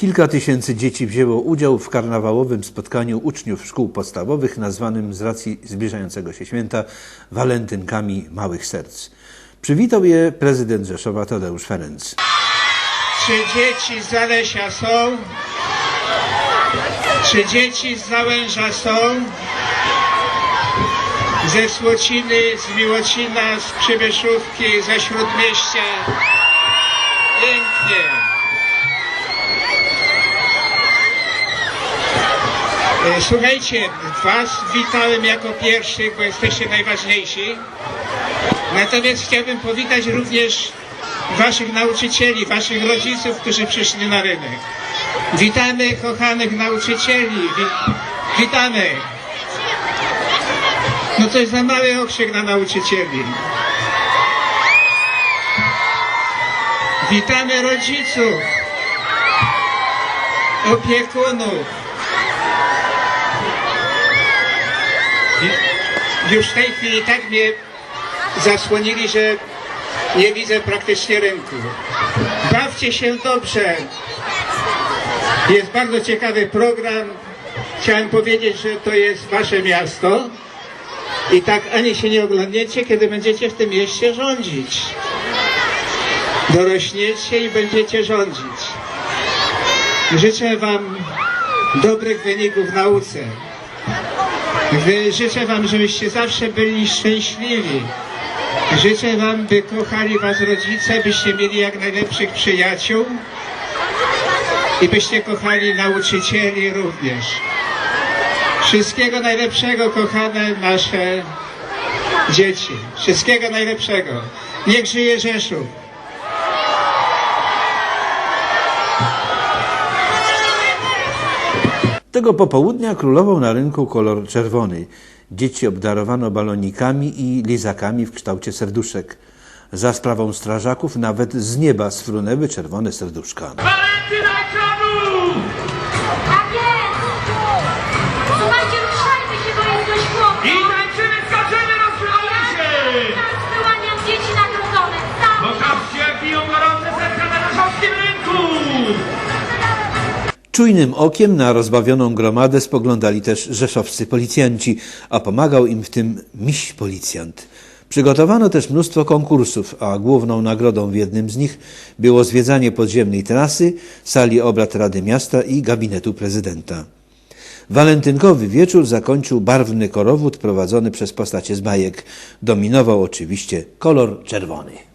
Kilka tysięcy dzieci wzięło udział w karnawałowym spotkaniu uczniów szkół podstawowych nazwanym z racji zbliżającego się święta walentynkami małych serc. Przywitał je prezydent Rzeszowa Tadeusz Ferenc. Czy dzieci z Zalesia są? Czy dzieci z Załęża są? Ze Słociny, z Miłocina, z Przybyszówki, ze Śródmieścia. Słuchajcie, Was witałem jako pierwszych, bo jesteście najważniejsi. Natomiast chciałbym powitać również Waszych nauczycieli, Waszych rodziców, którzy przyszli na rynek. Witamy kochanych nauczycieli. Wi witamy. No to jest za mały okrzyk na nauczycieli. Witamy rodziców, opiekunów. Już w tej chwili tak mnie zasłonili, że nie widzę praktycznie rynku. Bawcie się dobrze. Jest bardzo ciekawy program. Chciałem powiedzieć, że to jest wasze miasto. I tak ani się nie oglądniecie, kiedy będziecie w tym mieście rządzić. Dorośniecie i będziecie rządzić. Życzę wam dobrych wyników w nauce. Życzę wam, żebyście zawsze byli szczęśliwi. Życzę Wam, by kochali Was rodzice, byście mieli jak najlepszych przyjaciół i byście kochali nauczycieli również. Wszystkiego najlepszego, kochane nasze dzieci. Wszystkiego najlepszego. Niech żyje Rzeszów. Tego popołudnia królował na rynku kolor czerwony. Dzieci obdarowano balonikami i lizakami w kształcie serduszek. Za sprawą strażaków nawet z nieba sfrunęły czerwone serduszka. Walentyna ekranu! Tak jest! Czujnym okiem na rozbawioną gromadę spoglądali też rzeszowscy policjanci, a pomagał im w tym miś policjant. Przygotowano też mnóstwo konkursów, a główną nagrodą w jednym z nich było zwiedzanie podziemnej trasy, sali obrad Rady Miasta i gabinetu prezydenta. Walentynkowy wieczór zakończył barwny korowód prowadzony przez postacie z bajek. Dominował oczywiście kolor czerwony.